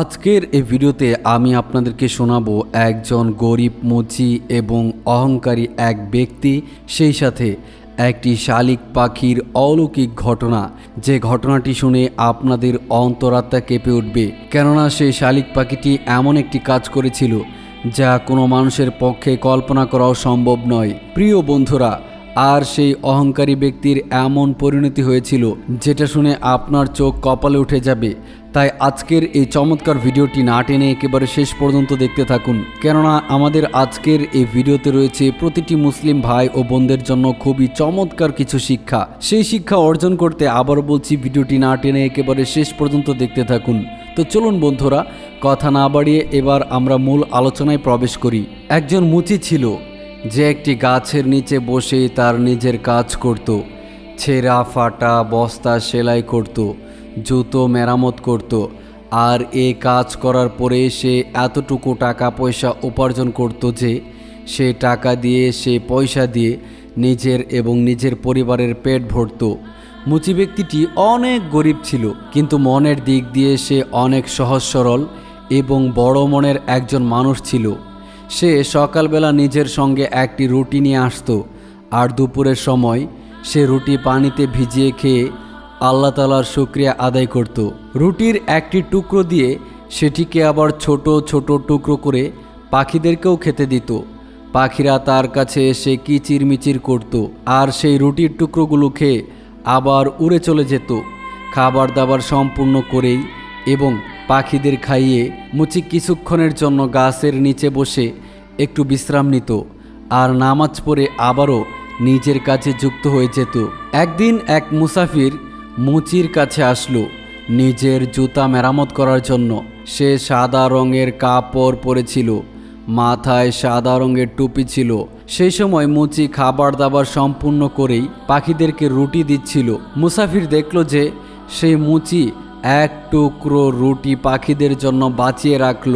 আজকের এই ভিডিওতে আমি আপনাদেরকে শোনাবো একজন গরিব মুচি এবং অহংকারী এক ব্যক্তি, সেই সাথে একটি শালিক পাখির অলৌকিক ঘটনা। যে ঘটনাটি শুনে আপনাদের অন্তরাত্মা কেঁপে উঠবে। কেননা সেই শালিক পাখিটি এমন একটি কাজ করেছিল, যা কোনো মানুষের পক্ষে কল্পনা করাও সম্ভব নয়। প্রিয় বন্ধুরা আর সেই অহংকারী ব্যক্তির এমন পরিণতি হয়েছিল, যেটা শুনে আপনার চোখ কপালে উঠে যাবে। তাই আজকের এই চমৎকার ভিডিওটি না টেনে একেবারে শেষ পর্যন্ত দেখতে থাকুন। কেননা আমাদের আজকের এই ভিডিওতে রয়েছে প্রতিটি মুসলিম ভাই ও বোনদের জন্য খুবই চমৎকার কিছু শিক্ষা। সেই শিক্ষা অর্জন করতে আবার বলছি ভিডিওটি না টেনে একেবারে শেষ পর্যন্ত দেখতে থাকুন। তো চলুন বন্ধুরা, কথা না বাড়িয়ে এবার আমরা মূল আলোচনায় প্রবেশ করি। একজন মুচি ছিল যে একটি গাছের নিচে বসে তার নিজের কাজ করত। ছেঁড়া, ফাটা, বস্তা সেলাই করত, জুতো মেরামত করত। আর এ কাজ করার পরে সে এতটুকু টাকা পয়সা উপার্জন করত যে, সে টাকা দিয়ে, সে পয়সা দিয়ে নিজের এবং নিজের পরিবারের পেট ভরত। মুচি ব্যক্তিটি অনেক গরিব ছিল, কিন্তু মনের দিক দিয়ে সে অনেক সহজ সরল এবং বড় মনের একজন মানুষ ছিল। সে সকালবেলা নিজের সঙ্গে একটি রুটি নিয়ে আসতো, আর দুপুরের সময় সে রুটি পানিতে ভিজিয়ে খেয়ে আল্লাহ তালার শুক্রিয়া আদায় করত। রুটির একটি টুকরো দিয়ে সেটিকে আবার ছোট ছোট টুকরো করে পাখিদেরকেও খেতে দিত। পাখিরা তার কাছে এসে কিচিরমিচির করত, আর সেই রুটির টুকরোগুলো খেয়ে আবার উড়ে চলে যেত। খাবার দাবার সম্পূর্ণ করেই এবং পাখিদের খাইয়ে মুচি কিছুক্ষণের জন্য গাছের নিচে বসে একটু বিশ্রাম নিত, আর নামাজ পড়ে আবারও নিজের কাছে যুক্ত হয়ে যেত। একদিন এক মুসাফির মুচির কাছে আসলো নিজের জুতা মেরামত করার জন্য। সে সাদা রঙের কাপড় পরেছিল, মাথায় সাদা রঙের টুপি ছিল। সেই সময় মুচি খাবার দাবার সম্পূর্ণ করেই পাখিদেরকে রুটি দিচ্ছিল। মুসাফির দেখল যে সেই মুচি এক টুকরো রুটি পাখিদের জন্য বাঁচিয়ে রাখল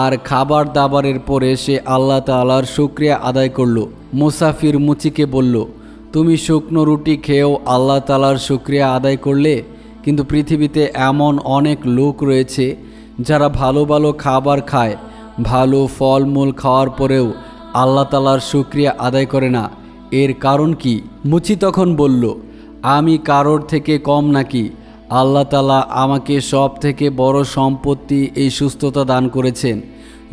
আর খাবার দাবারের পরে সে আল্লাহ তালার শুক্রিয়া আদায় করল। মুসাফির মুচিকে বলল, তুমি শুকনো রুটি খেয়েও আল্লাহ তালার শুক্রিয়া আদায় করলে? কিন্তু পৃথিবীতে এমন অনেক লোক রয়েছে যারা ভালো ভালো খাবার খায়, ভালো ফলমূল খাওয়ার পরেও আল্লাহ তালার শুক্রিয়া আদায় করে না। এর কারণ কি? মুচি তখন বলল, আমি কারোর থেকে কম নাকি? আল্লাহ তালা আমাকে সব থেকে বড় সম্পত্তি এই সুস্থতা দান করেছেন।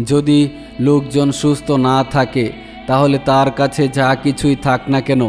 যদি লোকজন সুস্থ না থাকে, তাহলে তার কাছে যা কিছুই থাক না কেন,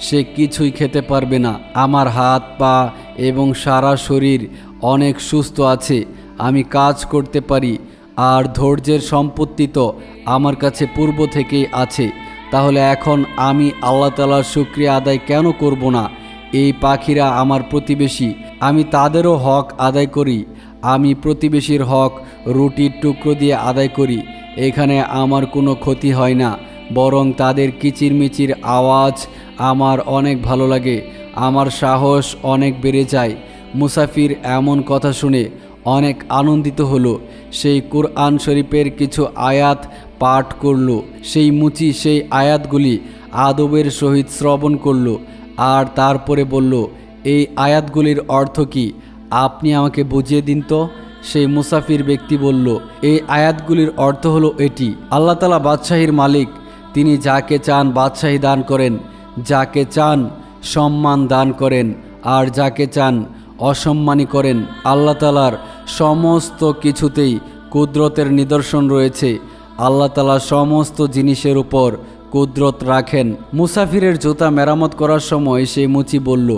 সে কিছুই খেতে পারবে না। আমার হাত, পা এবং সারা শরীর অনেক সুস্থ আছে, আমি কাজ করতে পারি, আর ধৈর্যের সম্পত্তি তো আমার কাছে পূর্ব থেকেই আছে। তাহলে এখন আমি আল্লাহ তালার শুক্রিয়া আদায় কেন করব না? এই পাখিরা আমার প্রতিবেশী, আমি তাদেরও হক আদায় করি। আমি প্রতিবেশীর হক রুটির টুকরো দিয়ে আদায় করি। এখানে আমার কোনো ক্ষতি হয় না, বরং তাদের কিচিরমিচির আওয়াজ আমার অনেক ভালো লাগে, আমার সাহস অনেক বেড়ে যায়। মুসাফির এমন কথা শুনে অনেক আনন্দিত হলো। সেই কোরআন শরীফের কিছু আয়াত পাঠ করল। সেই মুচি সেই আয়াতগুলি আদবের সহিত শ্রবণ করল। আর তারপরে বলল, এই আয়াতগুলির অর্থ কি? আপনি আমাকে বুঝিয়ে দিন তো? সেই মুসাফির ব্যক্তি বলল, এই আয়াতগুলির অর্থ হলো এটি, আল্লাহ তালা বাদশাহীর মালিক, তিনি যাকে চান বাদশাহী দান করেন, যাকে চান সম্মান দান করেন, আর যাকে চান অসম্মানী করেন, আল্লাহ তালার সমস্ত কিছুতেই কুদরতের নিদর্শন রয়েছে, আল্লাহ তালা সমস্ত জিনিসের উপর কুদরত রাখেন। মুসাফিরের জুতা মেরামত করার সময় সে মুচি বলল,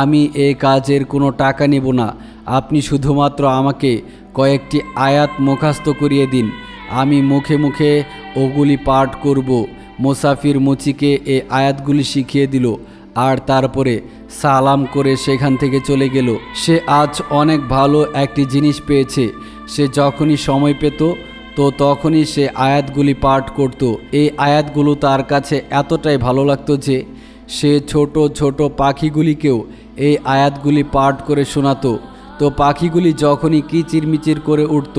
আমি এ কাজের কোনো টাকা নেব না। আপনি শুধুমাত্র আমাকে কয়েকটি আয়াত মুখাস্ত করিয়ে দিন। আমি মুখে মুখে ওগুলি পাঠ করব। মুসাফির মুচিকে এ আয়াতগুলি শিখিয়ে দিল, আর তারপরে সালাম করে সেখান থেকে চলে গেল। সে আজ অনেক ভালো একটি জিনিস পেয়েছে। সে যখনই সময় পেত তো তখনই সে আয়াতগুলি পাঠ করত। এই আয়াতগুলো তার কাছে এতটাই ভালো লাগতো যে সে ছোট ছোট পাখিগুলিকেও এই আয়াতগুলি পাঠ করে শোনাতো। তো পাখিগুলি যখনই কিচিরমিচির করে উঠত,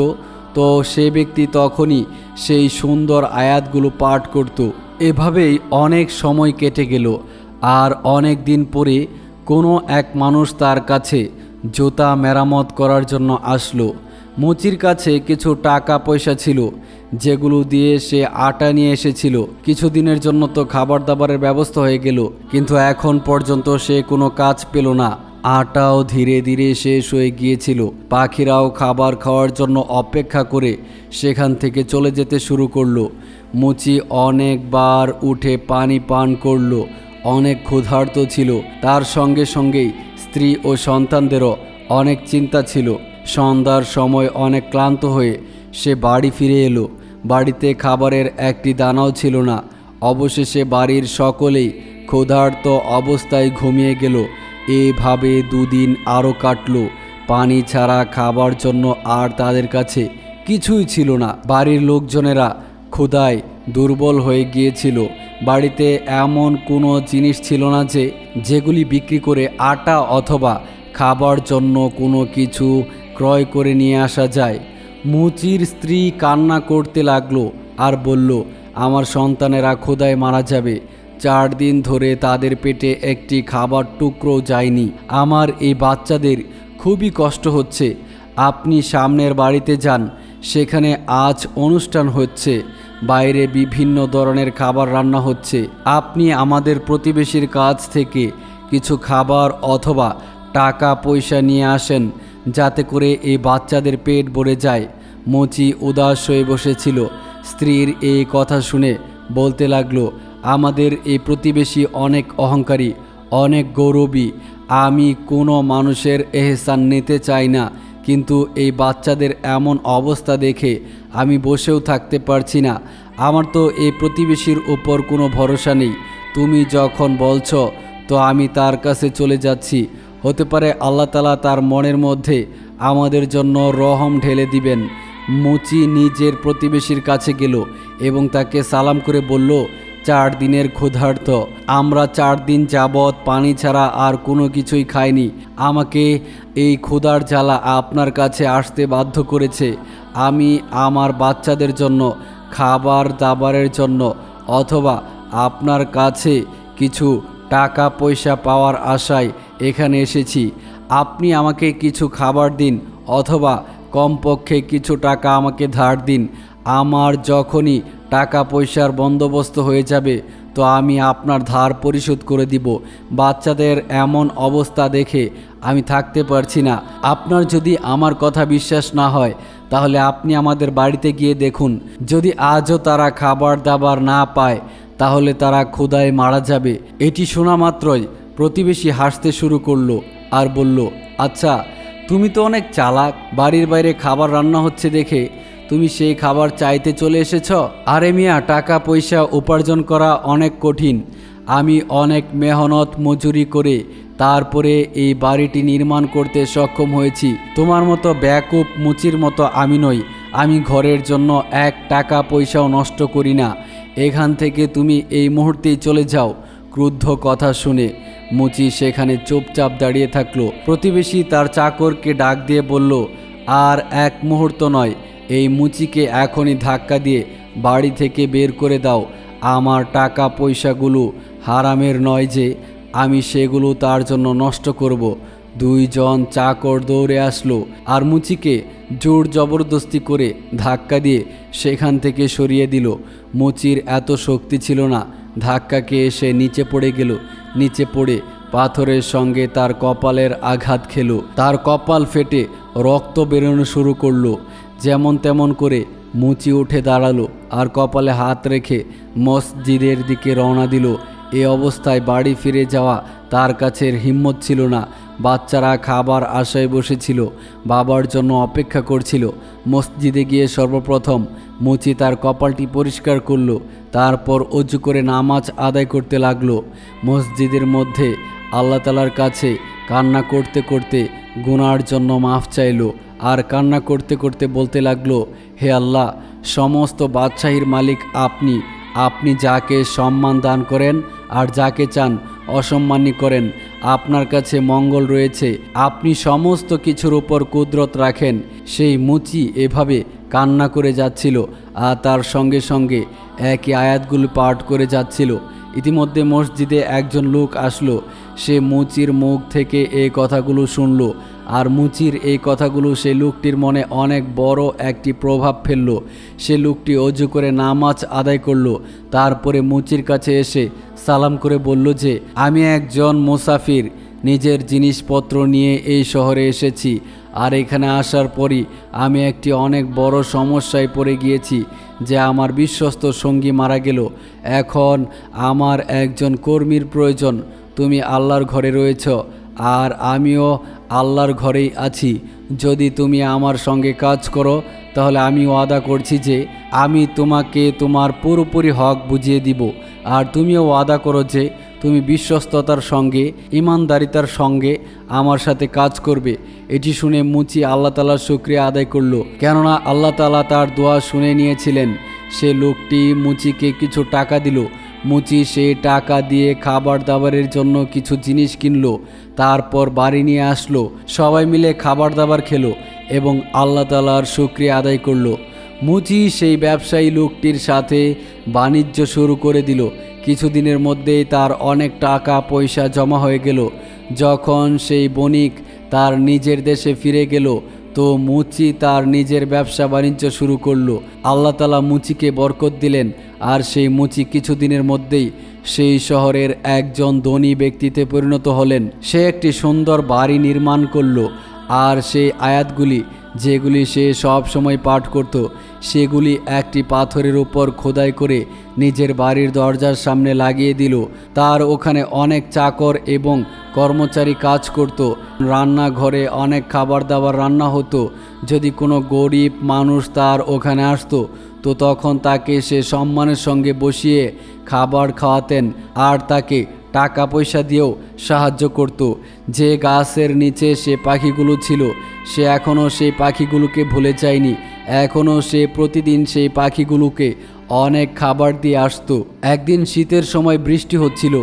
তো সে ব্যক্তি তখনই সেই সুন্দর আয়াতগুলো পাঠ করত। এভাবেই অনেক সময় কেটে গেল, আর অনেক দিন পরে কোনো এক মানুষ তার কাছে জুতা মেরামত করার জন্য আসলো। মুচির কাছে কিছু টাকা পয়সা ছিল, যেগুলো দিয়ে সে আটা নিয়ে এসেছিল। কিছুদিনের জন্য তো খাবার দাবারের ব্যবস্থা হয়ে গেল, কিন্তু এখন পর্যন্ত সে কোনো কাজ পেল না। আটাও ধীরে ধীরে শেষ হয়ে গিয়েছিল। পাখিরাও খাবার খাওয়ার জন্য অপেক্ষা করে সেখান থেকে চলে যেতে শুরু করল। মুচি অনেকবার উঠে পানি পান করল। অনেক ক্ষুধার্ত ছিল। তার সঙ্গে সঙ্গেই স্ত্রী ও সন্তানদেরও অনেক চিন্তা ছিল। সন্ধ্যার সময় অনেক ক্লান্ত হয়ে সে বাড়ি ফিরে এলো। বাড়িতে খাবারের একটি দানাও ছিল না। অবশেষে বাড়ির সকলেই ক্ষুধার্ত অবস্থায় ঘুমিয়ে গেল। এভাবে দুদিন আরও কাটলো। পানি ছাড়া খাবার জন্য আর তাদের কাছে কিছুই ছিল না। বাড়ির লোকজনেরা ক্ষুধায় দুর্বল হয়ে গিয়েছিল। বাড়িতে এমন কোনো জিনিস ছিল না যে, যেগুলি বিক্রি করে আটা অথবা খাবার জন্য কোনো কিছু ক্রয় করে নিয়ে আসা যায়। মুচির স্ত্রী কান্না করতে লাগল আর বলল, আমার সন্তানেরা ক্ষুধায় মারা যাবে। চার দিন ধরে তাদের পেটে একটি খাবার টুকরো যায়নি। আমার এই বাচ্চাদের খুবই কষ্ট হচ্ছে। আপনি সামনের বাড়িতে যান। সেখানে আজ অনুষ্ঠান হচ্ছে। বাইরে বিভিন্ন ধরনের খাবার রান্না হচ্ছে। আপনি আমাদের প্রতিবেশীর কাছ থেকে কিছু খাবার অথবা টাকা পয়সা নিয়ে আসেন। যাতে করে এই বাচ্চাদের পেট ভরে যায়। মুচি উদাস হয়ে বসেছিল। স্ত্রীর এই কথা শুনে বলতে লাগল, আমাদের এই প্রতিবেশী অনেক অহংকারী, অনেক গৌরবী। আমি কোনো মানুষের এহসান নিতে চাই না। কিন্তু এই বাচ্চাদের এমন অবস্থা দেখে আমি বসেও থাকতে পারছি না। আমার তো এই প্রতিবেশীর উপর কোনো ভরসা নেই। তুমি যখন বলছো, তো আমি তার কাছে চলে যাচ্ছি। হতে পারে আল্লাহ তালা তার মনের মধ্যে আমাদের জন্য রহম ঢেলে দিবেন। মুচি নিজের প্রতিবেশীর কাছে গেল এবং তাকে সালাম করে বলল, চার দিনের ক্ষুধার্ত। আমরা চার দিন যাবৎ পানি ছাড়া আর কোনো কিছুই খাইনি। আমাকে এই ক্ষুধার জ্বালা আপনার কাছে আসতে বাধ্য করেছে। আমি আমার বাচ্চাদের জন্য, খাবার দাবারের জন্য অথবা আপনার কাছে কিছু টাকা পয়সা পাওয়ার আশায় এখানে এসেছি। আপনি আমাকে কিছু খাবার দিন অথবা কমপক্ষে কিছু টাকা আমাকে ধার দিন। আমার যখনই টাকা পয়সার বন্দোবস্ত হয়ে যাবে, তো আমি আপনার ধার পরিশোধ করে দিব। বাচ্চাদের এমন অবস্থা দেখে আমি থাকতে পারছি না। আপনার যদি আমার কথা বিশ্বাস না হয়, তাহলে আপনি আমাদের বাড়িতে গিয়ে দেখুন। যদি আজও তারা খাবার দাবার না পায় তাহলে তারা ক্ষুধায় মারা যাবে। এটি শোনা মাত্রই প্রতিবেশী হাসতে শুরু করল আর বলল আচ্ছা তুমি তো অনেক চালাক, বাড়ির বাইরে খাবার রান্না হচ্ছে দেখে। তুমি সেই খাবার চাইতে চলে এসেছ? আরে মিয়া, টাকা, পয়সা উপার্জন করা অনেক কঠিন। আমি অনেক মেহনত মজুরি করে তারপরে এই বাড়িটি নির্মাণ করতে সক্ষম হয়েছি। তোমার মতো ব্যাকুপ মুচির মতো আমি নই। আমি ঘরের জন্য এক টাকা পয়সাও নষ্ট করি না। এখান থেকে তুমি এই মুহূর্তেই চলে যাও। ক্রুদ্ধ কথা শুনে মুচি সেখানে চুপচাপ দাঁড়িয়ে থাকল। প্রতিবেশী তার চাকরকে ডাক দিয়ে বলল, আর এক মুহূর্ত নয়, এই মুচিকে এখনই ধাক্কা দিয়ে বাড়ি থেকে বের করে দাও। আমার টাকা পয়সাগুলো হারামের নয় যে, আমি সেগুলো তার জন্য নষ্ট করব। দুইজন চাকর দৌড়ে আসলো। আর মুচিকে জোর জবরদস্তি করে ধাক্কা দিয়ে সেখান থেকে সরিয়ে দিল। মুচির এত শক্তি ছিল না। ধাক্কাকে এসে নিচে পড়ে গেল। নিচে পড়ে পাথরের সঙ্গে তার কপালের আঘাত খেলো। তার কপাল ফেটে রক্ত বেরোনো শুরু করল। যেমন তেমন করে মুচি উঠে দাঁড়াল আর কপালে হাত রেখে মসজিদের দিকে রওনা দিল। এ অবস্থায় বাড়ি ফিরে যাওয়া তার কাছের হিম্মত ছিল না। বাচ্চারা খাবার আশায় বসেছিল, বাবার জন্য অপেক্ষা করছিল। মসজিদে গিয়ে সর্বপ্রথম মুচি তার কপালটি পরিষ্কার করল, তারপর অজু করে নামাজ আদায় করতে লাগল। মসজিদের মধ্যে আল্লাহ তালার কাছে কান্না করতে করতে গুনার জন্য মাফ চাইলো, আর কান্না করতে করতে বলতে লাগল, হে আল্লাহ, সমস্ত বাদশাহীর মালিক আপনি। আপনি যাকে সম্মান দান করেন আর যাকে চান অসম্মানী করেন। আপনার কাছে মঙ্গল রয়েছে। আপনি সমস্ত কিছুর উপর কুদরত রাখেন। সেই মুচি এভাবে কান্না করে যাচ্ছিল আর তার সঙ্গে সঙ্গে একই আয়াতগুলো পাঠ করে যাচ্ছিল। ইতিমধ্যে মসজিদে একজন লোক আসলো। সে মুচির মুখ থেকে এই কথাগুলো শুনলো। আর মুচির এই কথাগুলো সেই লোকটির মনে অনেক বড় একটি প্রভাব ফেলল। সে লোকটি অজু করে নামাজ আদায় করল। তারপরে মুচির কাছে এসে সালাম করে বলল যে, আমি একজন মুসাফির, নিজের জিনিসপত্র নিয়ে এই শহরে এসেছি। আর এখানে আসার পরই আমি একটি অনেক বড় সমস্যায় পড়ে গিয়েছি যে আমার বিশ্বস্ত সঙ্গী মারা গেল। এখন আমার একজন কর্মীর প্রয়োজন। তুমি আল্লাহর ঘরে রয়েছ। আর আমিও আল্লাহর ঘরেই আছি। যদি তুমি আমার সঙ্গে কাজ করো, তাহলে আমি ওয়াদা করছি যে আমি তোমাকে তোমার পুরোপুরি হক বুঝিয়ে দিব। আর তুমিও ওয়াদা করো যে তুমি বিশ্বস্ততার সঙ্গে, ইমানদারিতার সঙ্গে আমার সাথে কাজ করবে। এটি শুনে মুচি আল্লাহ তালার শুক্রিয়া আদায় করল। কেননা আল্লাহ তালা তার দোয়া শুনে নিয়েছিলেন। সে লোকটি মুচিকে কিছু টাকা দিল। মুচি সে টাকা দিয়ে খাবার দাবারের জন্য কিছু জিনিস কিনলো, তারপর বাড়ি নিয়ে আসলো, সবাই মিলে খাবার দাবার খেলো এবং আল্লাহ তালার শুক্রিয়া আদায় করল। মুচি সেই ব্যবসায়ী লোকটির সাথে বাণিজ্য শুরু করে দিল। কিছুদিনের মধ্যেই তার অনেক টাকা পয়সা জমা হয়ে গেল। যখন সেই বণিক তার নিজের দেশে ফিরে গেল তো মুচি তার নিজের ব্যবসা বাণিজ্য শুরু করল। আল্লাহ তালা মুচিকে বরকত দিলেন, আর সেই মুচি কিছুদিনের মধ্যেই সেই শহরের একজন ধনী ব্যক্তিতে পরিণত হলেন। সে একটি সুন্দর বাড়ি নির্মাণ করল, আর সেই আয়াতগুলি, যেগুলি সে সব সময় পাঠ করত, সেগুলি একটি পাথরের উপর খোদাই করে নিজের বাড়ির দরজার সামনে লাগিয়ে দিল। তার ওখানে অনেক চাকর এবং কর্মচারী কাজ করত। রান্নাঘরে অনেক খাবার দাবার রান্না হতো। যদি কোনো গরিব মানুষ তার ওখানে আসতো, তো তখন তাকে সে সম্মানের সঙ্গে বসিয়ে খাবার খাওয়াতেন আর তাকে টাকা পয়সা দিয়েও সাহায্য করত। যে গাছের নিচে সে পাখিগুলো ছিল, সে এখনও সেই পাখিগুলোকে ভুলে যায়নি। এখনও সে প্রতিদিন সেই পাখিগুলোকে অনেক খাবার দিয়ে আসতো। একদিন শীতের সময় বৃষ্টি হচ্ছিল।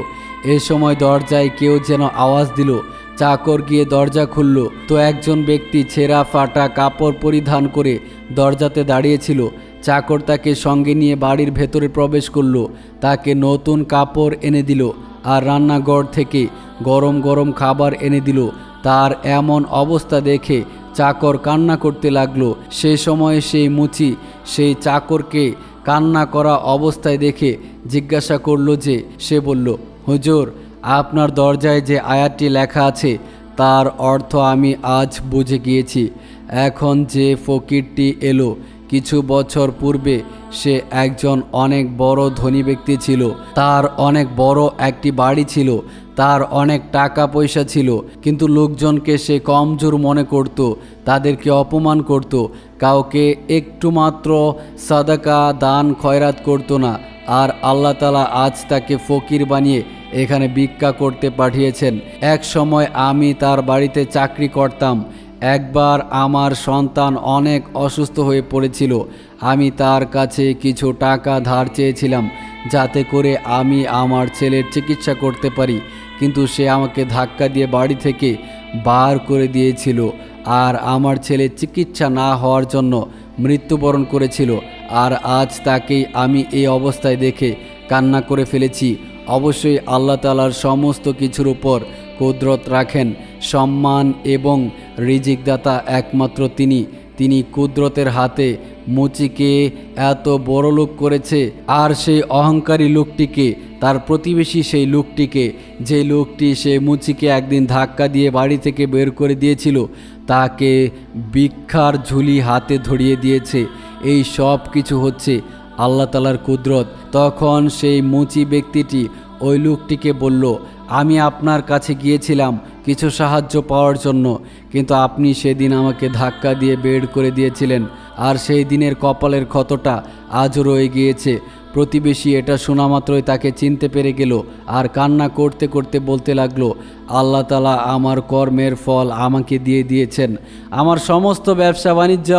এ সময় দরজায় কেউ যেন আওয়াজ দিল। চাকর গিয়ে দরজা খুলল। তো একজন ব্যক্তি ছেঁড়া ফাটা কাপড় পরিধান করে দরজাতে দাঁড়িয়েছিল। চাকর তাকে সঙ্গে নিয়ে বাড়ির ভেতরে প্রবেশ করল। তাকে নতুন কাপড় এনে দিল আর রান্নাঘর থেকে গরম গরম খাবার এনে দিল। তার এমন অবস্থা দেখে চাকর কান্না করতে লাগল। সে সময়ে সেই মুচি, সেই চাকরকে কান্না করা অবস্থায় দেখে জিজ্ঞাসা করল যে, সে বলল হুজুর, আপনার দরজায় যে আয়াতটি লেখা আছে, তার অর্থ আমি আজ বুঝে গিয়েছি। এখন যে ফকিরটি এলো, কিছু বছর পূর্বে সে একজন অনেক বড় ধনী ব্যক্তি ছিল। তার অনেক বড় একটি বাড়ি ছিল, তার অনেক টাকা পয়সা ছিল, কিন্তু লোকজনকে সে কমজোর মনে করত, তাদেরকে অপমান করত, কাউকে একটু মাত্র সাদাকা দান খয়রাত করতো না। আর আল্লাহ তালা আজ তাকে ফকির বানিয়ে এখানে ভিক্ষা করতে পাঠিয়েছেন। এক সময় আমি তার বাড়িতে চাকরি করতাম। একবার আমার সন্তান অনেক অসুস্থ হয়ে পড়েছিল। আমি তার কাছে কিছু টাকা ধার চেয়েছিলাম যাতে করে আমি আমার ছেলের চিকিৎসা করতে পারি। কিন্তু সে আমাকে ধাক্কা দিয়ে বাড়ি থেকে বার করে দিয়েছিল। আর আমার ছেলে চিকিৎসা না হওয়ার জন্য মৃত্যুবরণ করেছিল। আর আজ তাকেই আমি এই অবস্থায় দেখে কান্না করে ফেলেছি। অবশ্যই আল্লাহ তালার সমস্ত কিছুর উপর কুদরত রাখেন। সম্মান এবং রিজিকদাতা একমাত্র তিনি। তিনি কুদরতের হাতে মুচিকে এত বড় লোক করেছে আর সেই অহংকারী লোকটিকে, তার প্রতিবেশী সেই লোকটিকে, যে লোকটি সে মুচিকে একদিন ধাক্কা দিয়ে বাড়ি থেকে বের করে দিয়েছিল, তাকে ভিক্ষার ঝুলি হাতে ধরিয়ে দিয়েছে। এই সব কিছু হচ্ছে আল্লাহ তালার কুদরত। তখন সেই মুচি ব্যক্তিটি ওই লোকটিকে বলল, আমি আপনার কাছে গিয়েছিলাম কিছু সাহায্য পাওয়ার জন্য, কিন্তু আপনি সেদিন আমাকে ধাক্কা দিয়ে বের করে দিয়েছিলেন, আর সেই দিনের কপালের ক্ষতটা আজও রয়ে গিয়েছে। প্রতিবেশী এটা শোনা মাত্রই তাকে চিনতে পেরে গেল আর কান্না করতে করতে বলতে লাগল, আল্লাহ তালা আমার কর্মের ফল আমাকে দিয়ে দিয়েছেন। আমার সমস্ত ব্যবসা বাণিজ্য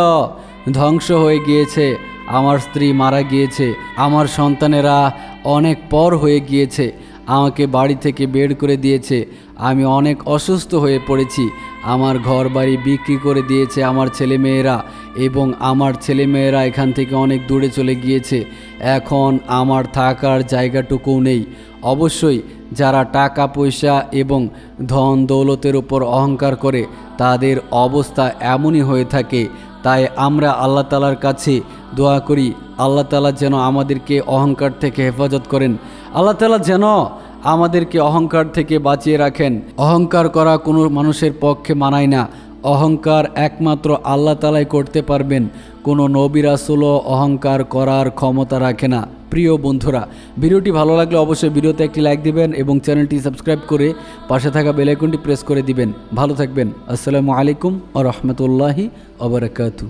ধ্বংস হয়ে গিয়েছে। আমার স্ত্রী মারা গিয়েছে। আমার সন্তানেরা অনেক পর হয়ে গিয়েছে। আমাকে বাড়ি থেকে বের করে দিয়েছে। আমি অনেক অসুস্থ হয়ে পড়েছি। আমার ঘর বাড়ি বিক্রি করে দিয়েছে আমার ছেলেমেয়েরা এবং আমার ছেলেমেয়েরা এখান থেকে অনেক দূরে চলে গিয়েছে। এখন আমার থাকার জায়গাটুকুও নেই। অবশ্যই যারা টাকা, পয়সা এবং ধন দৌলতের উপর অহংকার করে, তাদের অবস্থা এমনই হয়ে থাকে। তাই আমরা আল্লাহ তালার কাছে দোয়া করি, আল্লাহ তালা যেন আমাদেরকে অহংকার থেকে হেফাজত করেন। আল্লাহ তালা যেন আমাদেরকে অহংকার থেকে বাঁচিয়ে রাখেন। অহংকার করা কোনো মানুষের পক্ষে মানায় না। অহংকার একমাত্র আল্লাহ তালাই করতে পারবেন। কোনো নবিরাসুলও অহংকার করার ক্ষমতা রাখে না। প্রিয় বন্ধুরা, ভিডিওটি ভালো লাগলে অবশ্যই ভিডিওতে একটি লাইক দিবেন এবং চ্যানেলটি সাবস্ক্রাইব করে পাশে থাকা বেলাইকনটি প্রেস করে দিবেন। ভালো থাকবেন। আসসালামু আলাইকুম আ রহমতুল্লাহি অবরাকাতু